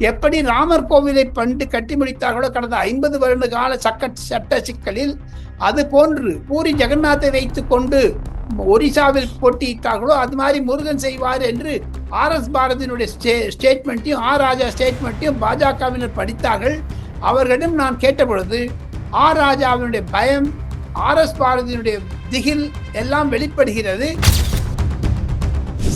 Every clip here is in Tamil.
எப்படி ராமர் கோவிலை பண்டு கட்டி முடித்தார்களோ கடந்த ஐம்பது வருட கால சக்க சட்ட சிக்கலில் அது போன்று பூரி ஜெகநாத்தை வைத்துக் கொண்டு ஒரிசாவில் போட்டியிட்டார்களோ அது மாதிரி முருகன் செய்வார் என்று ஆர் எஸ் பாரதியினுடைய ஸ்டே ஸ்டேட்மெண்ட்டையும் ஆர் ராஜா ஸ்டேட்மெண்ட்டையும் பாஜகவினர் படித்தார்கள். அவர்களிடம் நான் கேட்டபொழுது ஆர் ராஜாவினுடைய பயம் ஆர் எஸ் பாரதியினுடைய திகில் எல்லாம் வெளிப்படுகிறது.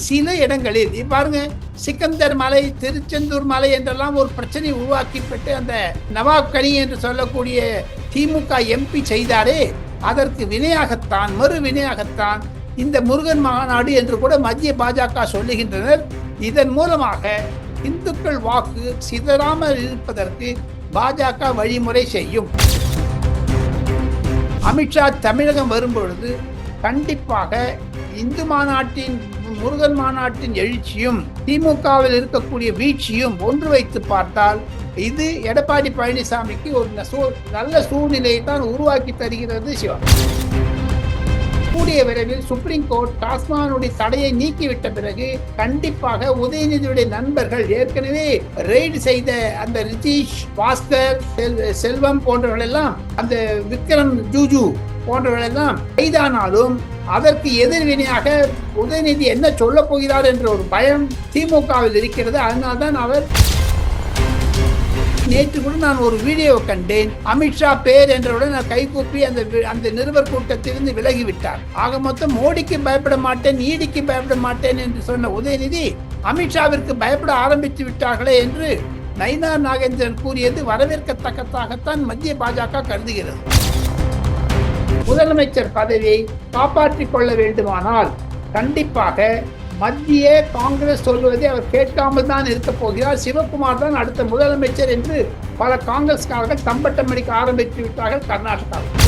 சில இடங்களில் இப்ப பாருங்க சிக்கந்தர் மலை திருச்செந்தூர் மலை என்றெல்லாம் ஒரு பிரச்சனை உருவாக்கிப்பட்டு அந்த நவாப் கனி என்று சொல்லக்கூடிய திமுக எம்பி செய்தாரே அதற்கு வினையாகத்தான் மறு வினையாகத்தான் இந்த முருகன் மாநாடு என்று கூட மத்திய பாஜக சொல்லுகின்றனர். இதன் மூலமாக இந்துக்கள் வாக்கு சிதறாமல் இருப்பதற்கு பாஜக வழிமுறை செய்யும். அமித்ஷா தமிழகம் வரும்பொழுது கண்டிப்பாக இந்து மாநாட்டின் முருகன் மாநாட்டின் எழுச்சியும் திமுகவில் இருக்கக்கூடிய வீழ்ச்சியும் ஒன்று வைத்து பார்த்தால் இது எடப்பாடி பழனிசாமிக்கு ஒரு ந- சூ- நல்ல சூழ்நிலையை தான் உருவாக்கி தருகிறது சிவா கூடிய விரைவில் சுப்ரீம் கோர்ட் டாஸ்மானுடைய தடையை நீக்கிவிட்ட பிறகு கண்டிப்பாக உதயநிதியுடைய நண்பர்கள் ஏற்கனவே ரெய்டு செய்த அந்த ரிதீஷ் பாஸ்கர் செல்வம் போன்றவர்கள் எல்லாம் அந்த விக்ரம் ஜூஜு போன்றவர்கள் எல்லாம் கைதானாலும் அதற்கு எதிர்வினையாக உதயநிதி என்ன சொல்ல போகிறார் என்ற ஒரு பயம் திமுகவில் இருக்கிறது. அதனால்தான் அவர் நேற்று கூட நான் ஒரு வீடியோ கண்டேன். அமித்ஷா பேர் என்றவுடன் நான் கைகூப்பி அந்த அந்த நிருபர் கூட்டத்திலிருந்து விலகிவிட்டார். ஆக மொத்தம் மோடிக்கு பயப்பட மாட்டேன் ஈடிக்கு பயப்பட மாட்டேன் என்று சொன்ன உதயநிதி அமித்ஷாவிற்கு பயப்பட ஆரம்பித்து விட்டார்களே என்று நயினார் நாகேந்திரன் கூறியது வரவேற்கத்தக்கதாகத்தான் மத்திய பாஜக கருதுகிறது. முதலமைச்சர் பதவியை காப்பாற்றிக் கொள்ள வேண்டுமானால் கண்டிப்பாக மத்திய காங்கிரஸ் சொல்வதை அவர் கேட்காமல் தான் இருக்க போகிறார். சிவகுமார் தான் அடுத்த முதலமைச்சர் என்று பல காங்கிரஸ்காரர்கள் தம்பட்டம் அடிக்க ஆரம்பித்து விட்டார்கள் கர்நாடகாவில்.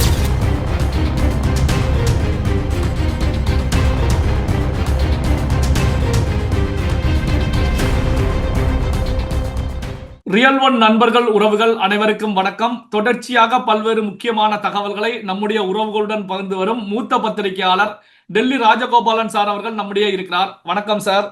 ரியல் ஒன் நண்பர்கள் உறவுகள் அனைவருக்கும் வணக்கம். தொடர்ச்சியாக பல்வேறு முக்கியமான தகவல்களை நம்முடைய உறவுகளுடன் பகிர்ந்து வரும் மூத்த பத்திரிகையாளர் டெல்லி ராஜகோபாலன் சார் அவர்கள் நம்முடைய இருக்கிறார். வணக்கம் சார்.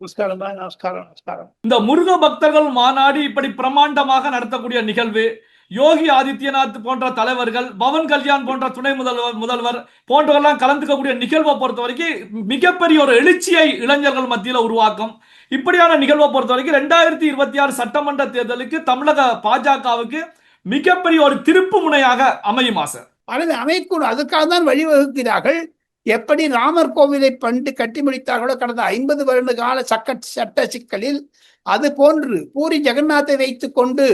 நமஸ்காரம் இந்த முருக பக்தர்கள் மாநாடு இப்படி பிரமாண்டமாக நடத்தக்கூடிய நிகழ்வு யோகி ஆதித்யநாத் போன்ற தலைவர்கள் பவன் கல்யாண் போன்ற துணை முதல்வர் முதல்வர் போன்றவர்கள்லாம் கலந்துக்கக்கூடிய நிகழ்வை பொறுத்த வரைக்கும் மிகப்பெரிய ஒரு எழுச்சியை இளைஞர்கள் மத்தியில் உருவாக்கும். இப்படியான நிகழ்வை பொறுத்த வரைக்கும் ரெண்டாயிரத்தி இருபத்தி ஆறு சட்டமன்ற தேர்தலுக்கு தமிழக பாஜகவுக்கு மிகப்பெரிய ஒரு திருப்பு முனையாக அமையும் ஆசை அல்லது அமைக்கூடும் அதுக்காக தான் வழிவகுக்கிறார்கள். எப்படி ராமர் கோவிலை பண்டு கட்டி முடித்தார்களோ கடந்த ஐம்பது வருட கால சக்க சட்ட சிக்கலில் அது போன்று பூரி ஜெகநாத்தை வைத்துக் கொண்டு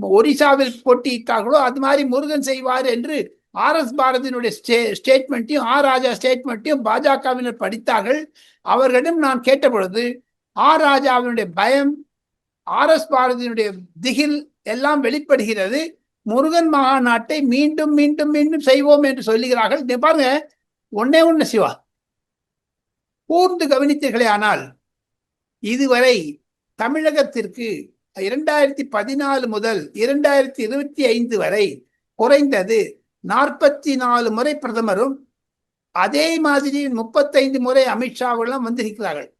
ஒரிசாவில் போட்டியிட்டார்களோ அது மாதிரி முருகன் செய்வார் என்று ஆர் எஸ் பாரதியினுடைய ஸ்டே ஸ்டேட்மெண்ட்டையும் ஆர் ராஜா ஸ்டேட்மெண்ட்டையும் பாஜகவினர் படித்தார்கள். அவர்களிடம் நான் கேட்டபொழுது ஆர் ராஜாவினுடைய பயம் ஆர் எஸ் பாரதியினுடைய திகில் எல்லாம் வெளிப்படுகிறது. முருகன் மாநாட்டை மீண்டும் மீண்டும் மீண்டும் செய்வோம் என்று சொல்லுகிறார்கள். நீ பாருங்க ஒன்னே ஒன்று சிவா. கூர்ந்து கவனித்தீர்களே ஆனால் இதுவரை தமிழகத்திற்கு இரண்டாயிரத்தி பதினாலு முதல் இரண்டாயிரத்தி இருபத்தி ஐந்து வரை குறைந்தது நாற்பத்தி நாலு முறை பிரதமரும் அதே மாதிரி முப்பத்தைந்து முறை அமித்ஷாவெல்லாம் வந்திருக்கிறார்கள்.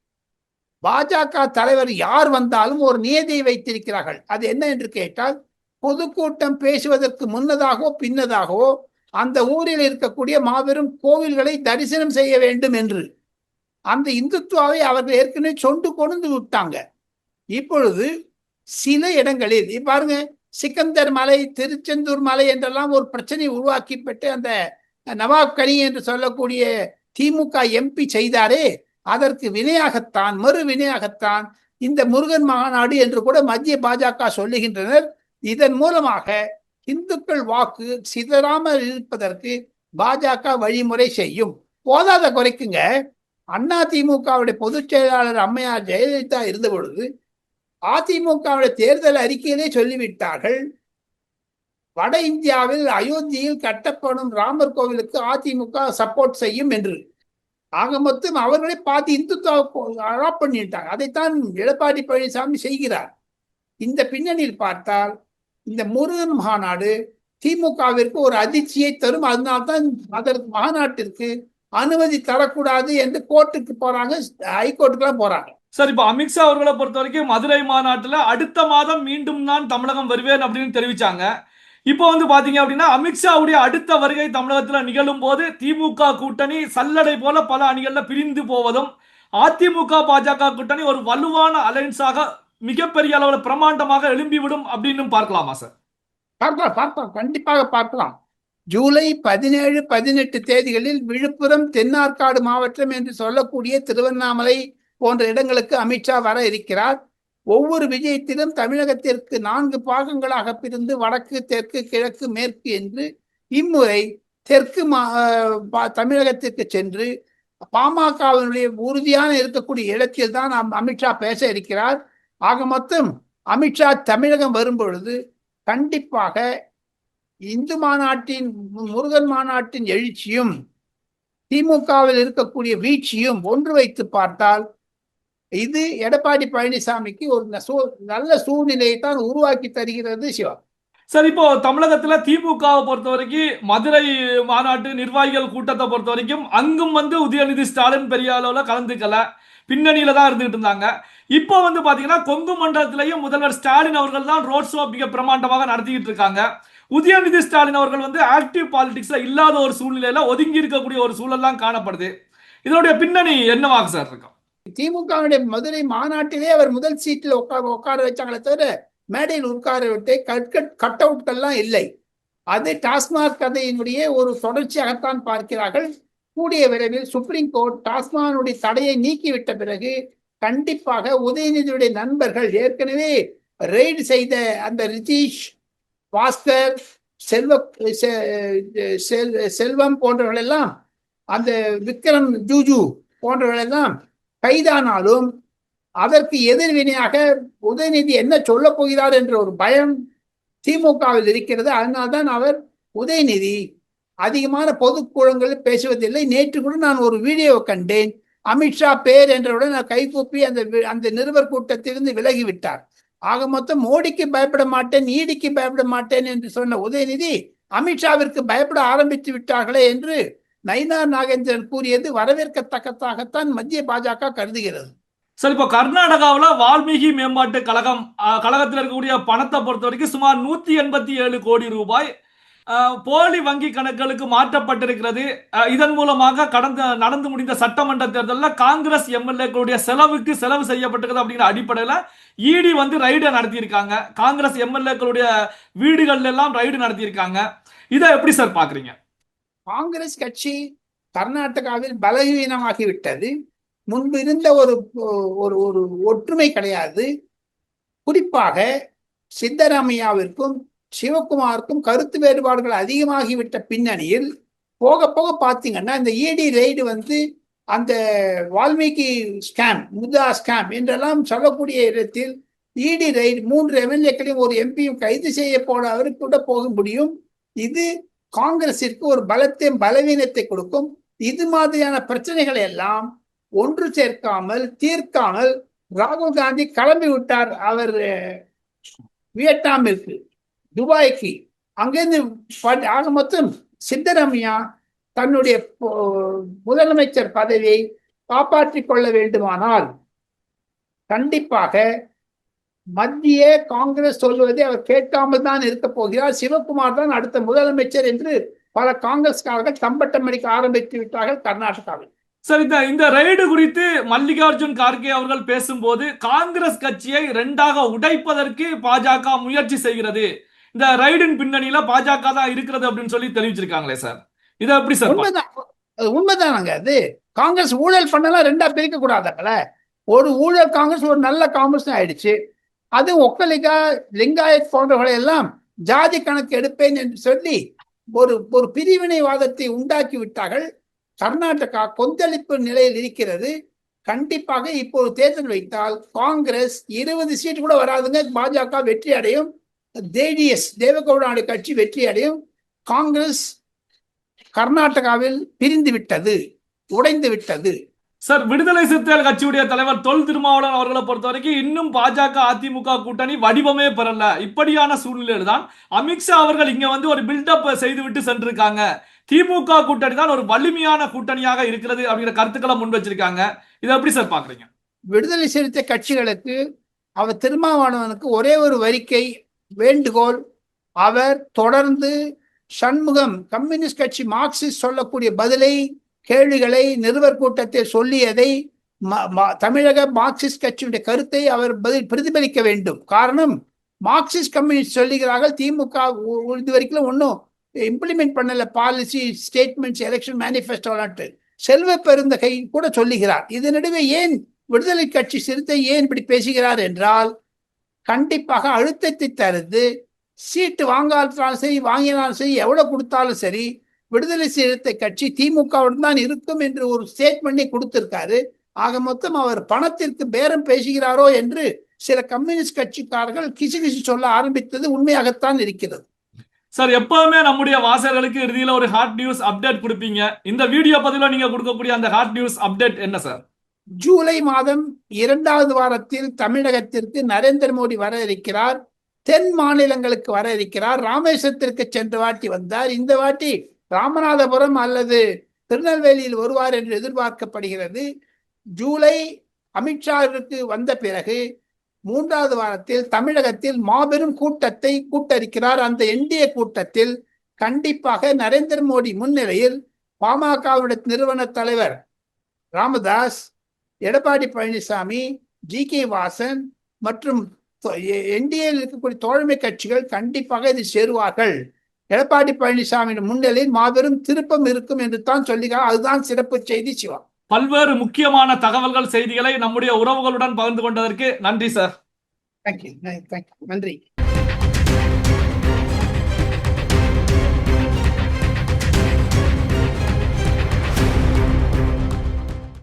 பாஜக தலைவர் யார் வந்தாலும் ஒரு நியதியை வைத்திருக்கிறார்கள். அது என்ன என்று கேட்டால் பொதுக்கூட்டம் பேசுவதற்கு முன்னதாகவோ பின்னதாகவோ அந்த ஊரில் இருக்கக்கூடிய மாபெரும் கோவில்களை தரிசனம் செய்ய வேண்டும் என்று. அந்த இந்துத்துவாவை அவர்கள் ஏற்கனவே சொண்டு கொண்டு விட்டாங்க. இப்பொழுது சில இடங்களில் இப்ப பாருங்க சிக்கந்தர் மலை திருச்செந்தூர் மலை என்றெல்லாம் ஒரு பிரச்சனை உருவாக்கிப்பட்டு அந்த நவாப் கனி என்று சொல்லக்கூடிய திமுக எம்பி செய்தாரே அதற்கு வினையாகத்தான் மறு வினையாகத்தான் இந்த முருகன் மாநாடு என்று கூட மத்திய பாஜக சொல்லுகின்றனர். இதன் மூலமாக இந்துக்கள் வாக்கு சிதறாமல் இருப்பதற்கு பாஜக வழிமுறை செய்யும். போதாத குறைக்குங்க. அண்ணா திமுகவுடைய பொதுச் செயலாளர் அம்மையார் ஜெயலலிதா இருந்த பொழுது அதிமுகவுடைய தேர்தல் அறிக்கையிலே சொல்லிவிட்டார்கள். வட இந்தியாவில் அயோத்தியில் கட்டப்படும் ராமர் கோவிலுக்கு அதிமுக சப்போர்ட் செய்யும் என்று. ஆக மொத்தம் அவர்களே பார்த்து இந்துத்துவ அடாப்ட் பண்ணிட்டாங்க அதைத்தான் எடப்பாடி பழனிசாமி செய்கிறார். இந்த பின்னணியில் பார்த்தால் இந்த முருகன் மாநாடு திமுகவிற்கு ஒரு அதிர்ச்சியை தரும். அதனால்தான் அதற்கு மாநாட்டிற்கு அனுமதி தரக்கூடாது என்று கோர்ட்டுக்கு போறாங்க ஹைகோர்ட்டுக்கெல்லாம் போறாங்க. சார் இப்போ அமித்ஷா அவர்களை பொறுத்த வரைக்கும் மதுரை மாநாட்டில் அடுத்த மாதம் மீண்டும் நான் தமிழகம் வருவேன் அப்படின்னு தெரிவிச்சாங்க. இப்போ வந்து பாத்தீங்க அப்படின்னா அமித்ஷாவுடைய அடுத்த வருகை தமிழகத்தில் நிகழும் போது திமுக கூட்டணி சல்லடை போல பல அணிகளில் பிரிந்து போவதும் அதிமுக பாஜக கூட்டணி ஒரு வலுவான அலைன்ஸாக மிகப்பெரிய அளவில் பிரமாண்டமாக எழும்பிவிடும் அப்படின்னு பார்க்கலாமா சார்? பார்க்கலாம் பார்க்கலாம். கண்டிப்பாக பார்க்கலாம். ஜூலை பதினேழு பதினெட்டு தேதிகளில் விழுப்புரம் தென்னார்காடு மாவட்டம் என்று சொல்லக்கூடிய திருவண்ணாமலை போன்ற இடங்களுக்கு அமித்ஷா வர இருக்கிறார். ஒவ்வொரு விஜயத்திலும் தமிழகத்திற்கு நான்கு பாகங்களாக பிரிந்து வடக்கு தெற்கு கிழக்கு மேற்கு என்று இம்முறை தெற்கு மா தமிழகத்திற்கு சென்று பாமகவினுடைய உறுதியான இருக்கக்கூடிய இடத்தில் தான் அம்- அமித்ஷா பேச இருக்கிறார். ஆக மொத்தம் அமித்ஷா தமிழகம் வரும்பொழுது கண்டிப்பாக இந்து மாநாட்டின் முருகன் மாநாட்டின் எழுச்சியும் திமுகவில் இருக்கக்கூடிய வீழ்ச்சியும் ஒன்று வைத்து பார்த்தால் இது எடப்பாடி பழனிசாமிக்கு ஒரு நல்ல சூழ்நிலையை தான் உருவாக்கி தருகிறது சிவா. சார் இப்போ தமிழகத்துல திமுகவை பொறுத்த வரைக்கும் மதுரை மாநாட்டு நிர்வாகிகள் கூட்டத்தை பொறுத்த வரைக்கும் அங்கும் வந்து உதயநிதி ஸ்டாலின் பெரிய அளவுல கலந்துக்கல. பின்னணியில தான் இருந்துகிட்டு இருந்தாங்க. இப்போ வந்து பாத்தீங்கன்னா கொங்கு மண்டலத்திலையும் முதல்வர் ஸ்டாலின் அவர்கள் தான் ரோட் ஷோ மிக பிரமாண்டமாக நடத்திக்கிட்டு இருக்காங்க. உதயநிதி ஸ்டாலின் அவர்கள் வந்து ஆக்டிவ் பாலிடிக்ஸ்ல இல்லாத ஒரு சூழ்நிலையில ஒதுங்கி இருக்கக்கூடிய ஒரு சூழல்லாம் காணப்படுது. இதனுடைய பின்னணி என்னவாக சார் இருக்கும்? திமுகவுடைய மதுரை மாநாட்டிலே அவர் முதல் சீட்டில் உட்கார உட்கார வச்சாங்களே தவிர மேடையில் உட்கார விட்டு கட் கட் அவுட்கள்லாம் இல்லை. அது டாஸ்மாக் கதையினுடைய ஒரு தொடர்ச்சியாகத்தான் பார்க்கிறார்கள். கூடிய விரைவில் சுப்ரீம் கோர்ட் டாஸ்மானுடைய தடையை நீக்கிவிட்ட பிறகு கண்டிப்பாக உதயநிதியுடைய நண்பர்கள் ஏற்கனவே ரெய்டு செய்த அந்த ரிதீஷ் பாஸ்கர் செல்வ செ- செல்வம் போன்றவர்கள் எல்லாம் அந்த விக்ரம் ஜூஜு போன்றவர்கள் எல்லாம் கைதானாலும் அதற்கு எதிர்வினையாக உதயநிதி என்ன சொல்ல போகிறார் என்ற ஒரு பயம் திமுகவில் இருக்கிறது. அதனால்தான் அவர் உதயநிதி அதிகமான பொதுக்கூடங்களில் பேசுவதில்லை. நேற்று கூட நான் ஒரு வீடியோ கண்டேன். அமித்ஷா பேர் என்றவுடன் நான் கைகூப்பி அந்த அந்த நிருபர் கூட்டத்திலிருந்து விலகி விட்டார் ஆக மொத்தம் மோடிக்கு பயப்பட மாட்டேன் ஈடிக்கு பயப்பட மாட்டேன் என்று சொன்ன உதயநிதி அமித்ஷாவிற்கு பயப்பட ஆரம்பித்து விட்டார்களே என்று நயினார் நாகேந்திரன் கூறியது வரவேற்கத்தக்கதாகத்தான் மத்திய பாஜக கருதுகிறது. சார் இப்போ கர்நாடகாவில் வால்மீகி மேம்பாட்டு கழகம் கழகத்தில் இருக்கக்கூடிய பணத்தை பொறுத்த வரைக்கும் சுமார் நூத்தி எண்பத்தி ஏழு கோடி ரூபாய் போலி வங்கி கணக்குகளுக்கு மாற்றப்பட்டிருக்கிறது. இதன் மூலமாக கடந்த நடந்து முடிந்த சட்டமன்ற தேர்தலில் காங்கிரஸ் எம்எல்ஏக்களுடைய செலவுக்கு செலவு செய்யப்பட்டிருக்கிறது அப்படிங்கிற அடிப்படையில் இடி வந்து ரைடை நடத்தியிருக்காங்க. காங்கிரஸ் எம்எல்ஏக்களுடைய வீடுகள்ல எல்லாம் ரைடு நடத்தியிருக்காங்க. இதை எப்படி சார் பாக்குறீங்க? காங்கிரஸ் கட்சி கர்நாடகாவில் பலவீனமாகிவிட்டது. முன்பு இருந்த ஒரு ஒரு ஒரு ஒற்றுமை கிடையாது. குறிப்பாக சித்தராமையாவிற்கும் சிவகுமாருக்கும் கருத்து வேறுபாடுகள் அதிகமாகிவிட்ட பின்னணியில் போக போக பார்த்தீங்கன்னா இந்த இடி ரெய்டு வந்து அந்த வால்மீகி ஸ்கேம் முதா ஸ்கேம் என்றெல்லாம் சொல்லக்கூடிய இடத்தில் இடி ரெய்டு மூன்று எம்எல்ஏக்களையும் ஒரு எம்பியும் கைது செய்ய போன கூட போக முடியும். இது காங்கிரசிற்கு ஒரு பலத்தை பலவீனத்தை கொடுக்கும். இது மாதிரியான பிரச்சனைகளை எல்லாம் ஒன்று சேர்க்காமல் தீர்க்காமல் ராகுல் காந்தி கிளம்பி விட்டார். அவர் வியட்நாமிற்கு துபாய்க்கு. அங்கிருந்து ஆக மொத்தம் சித்தராமையா தன்னுடைய முதலமைச்சர் பதவியை காப்பாற்றிக் கொள்ள வேண்டுமானால் கண்டிப்பாக மத்திய காங்கிரஸ் சொல்வதை அவர் கேட்காமல் தான் இருக்க போகிறார். சிவகுமார் தான் அடுத்த முதலமைச்சர் என்று பல காங்கிரஸ்காரர்கள் தம்பட்டம் அடிக்க ஆரம்பித்து விட்டார்கள் கர்நாடகாவில். சார் இந்த ரைடு குறித்து மல்லிகார்ஜுன் கார்கே அவர்கள் பேசும்போது காங்கிரஸ் கட்சியை ரெண்டாக உடைப்பதற்கு பாஜக முயற்சி செய்கிறது. இந்த ரைடின் பின்னணியில பாஜக தான் இருக்கிறது அப்படின்னு சொல்லி தெரிவிச்சிருக்காங்களே சார். இதை எப்படி சார் உண்மைதான் உண்மைதானங்க அது? காங்கிரஸ் ஊழல் பண்ணலாம் ரெண்டா பிரிக்க கூடாதுங்கள ஒரு ஊழல் காங்கிரஸ் ஒரு நல்ல காங்கிரஸ் ஆயிடுச்சு. அது ஒக்கலிகா லிங்காயத் போன்றவர்களை எல்லாம் ஜாதி கணக்கு எடுப்பேன் என்று சொல்லி ஒரு ஒரு பிரிவினைவாதத்தை உண்டாக்கி விட்டார்கள். கர்நாடகா கொந்தளிப்பு நிலையில் இருக்கிறது. கண்டிப்பாக இப்போது தேர்தல் வைத்தால் காங்கிரஸ் இருபது சீட் கூட வராதுங்க. பாஜக வெற்றி அடையும். ஜேடிஎஸ் தேவகவுடாவுடைய கட்சி வெற்றி அடையும். காங்கிரஸ் கர்நாடகாவில் பிரிந்து விட்டது உடைந்து விட்டது. சார் விடுதலை சிறுத்தைகள் கட்சியுடைய தலைவர் தொல் திருமாவளவன் அவர்களை பொறுத்த வரைக்கும் இன்னும் பாஜக அதிமுக கூட்டணி வடிவமே பெறல. இப்படியான சூழ்நிலையில் தான் அமித்ஷா அவர்கள் இங்க வந்து ஒரு பில்டப் செய்துவிட்டு சென்றிருக்காங்க. திமுக கூட்டணி தான் ஒரு வலிமையான கூட்டணியாக இருக்கிறது அப்படிங்கிற கருத்துக்களை முன் வச்சிருக்காங்க. இதை எப்படி சார் பாக்குறீங்க விடுதலை சிறுத்தை கட்சிகளுக்கு அவர் திருமாவளவனுக்கு ஒரே ஒரு வரிக்கை வேண்டுகோள் அவர் தொடர்ந்து சண்முகம் கம்யூனிஸ்ட் கட்சி மார்க்சிஸ்ட் சொல்லக்கூடிய பதிலை கேள்விகளை நிருபர் கூட்டத்தில் சொல்லியதை ம- ம- தமிழக மார்க்சிஸ்ட் கட்சியுடைய கருத்தை அவர் பதில் பிரதிபலிக்க வேண்டும். காரணம் மார்க்சிஸ்ட் கம்யூனிஸ்ட் சொல்லுகிறார்கள் திமுக உ- இது வரைக்கும் ஒன்றும் இம்ப்ளிமெண்ட் பண்ணல policy statements election மேனிஃபெஸ்டோலான்ட்டு Selva Perunthagai கூட சொல்லுகிறார். இதனிடையே ஏன் விடுதலை கட்சி சிறுத்தை ஏன் இப்படி பேசுகிறார் என்றால் கண்டிப்பாக அழுத்தத்தை தருது. சீட்டு வாங்காட்டாலும் சரி வாங்கினாலும் சரி எவ்வளவு கொடுத்தாலும் சரி விடுதலை சிறுத்தை கட்சி திமுகவுடன் தான் இருக்கும் என்று ஒரு ஸ்டேட்மெண்டை கொடுத்திருக்காரு. ஆக மொத்தம் அவர் பணத்திற்கு பேரம் பேசுகிறாரோ என்று சில கம்யூனிஸ்ட் கட்சிக்காரர்கள் கிசுகிசு சொல்ல ஆரம்பித்தது உண்மையாகத்தான் இருக்கிறது. சார் எப்பவுமே நம்முடைய வாசகர்களுக்கு இறுதியில ஒரு ஹாட் நியூஸ் அப்டேட் கொடுப்பீங்க. இந்த வீடியோ பதிவுல நீங்க கொடுக்கக்கூடிய அந்த ஹாட் நியூஸ் அப்டேட் என்ன சார்? ஜூலை மாதம் இரண்டாவது வாரத்தில் தமிழகத்திற்கு நரேந்திர மோடி வர இருக்கிறார் தென் மாநிலங்களுக்கு வர இருக்கிறார் ராமேஸ்வரத்திற்கு சென்ற வாட்டி வந்தார். இந்த வாட்டி ராமநாதபுரம் அல்லது திருநெல்வேலியில் வருவார் என்று எதிர்பார்க்கப்படுகிறது. ஜூலை அமித்ஷாவிற்கு வந்த பிறகு மூன்றாவது வாரத்தில் தமிழகத்தில் மாபெரும் கூட்டத்தை கூட்டறிக்கிறார் அந்த என்டிஏ கூட்டத்தில் கண்டிப்பாக நரேந்திர மோடி முன்னிலையில் பாமகவுடைய நிறுவன தலைவர் ராமதாஸ் எடப்பாடி பழனிசாமி ஜி கே வாசன் மற்றும் என்டிஏவில் இருக்கக்கூடிய தோழமை கட்சிகள் கண்டிப்பாக இதில் சேருவார்கள். எடப்பாடி பழனிசாமியின் முன்னிலையில் மாபெரும் திருப்பம் இருக்கும் என்று தான் சொல்லுகிறார். அதுதான் சிறப்பு செய்தி சிவா. பல்வேறு முக்கியமான தகவல்கள் செய்திகளை நம்முடைய உறவுகளுடன் பகிர்ந்து கொண்டதற்கு நன்றி சார். தேங்க்யூ தேங்க்யூ நன்றி.